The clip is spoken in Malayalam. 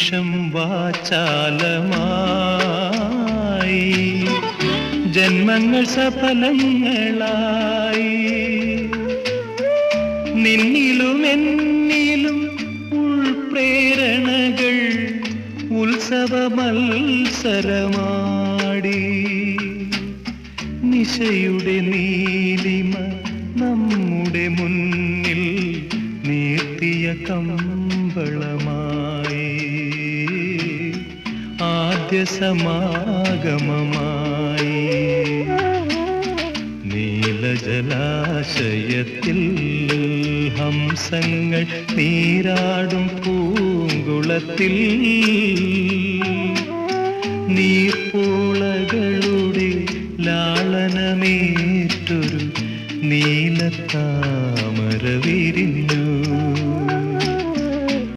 നിമിഷം വാചാലമായി. ജന്മങ്ങൾ സഫലങ്ങളായി. നിന്നിലും എന്നിലും ഉൾപ്രേരണകൾ ഉത്സവ മത്സരമാടി. നിശയുടെ നീലിമ നമ്മുടെ മുന്നിൽ നീർത്തിയ കമ്പളമായി. ആദ്യ സമാഗമമായി. നീലജലാശയത്തിൽ ഹംസങ്ങൾ നീരാടും പൂങ്കുളത്തിൽ. നീപ്പൂളകളുടെ ലാളനമേറ്റൊരു നീലത്താമരപ്പൂവേ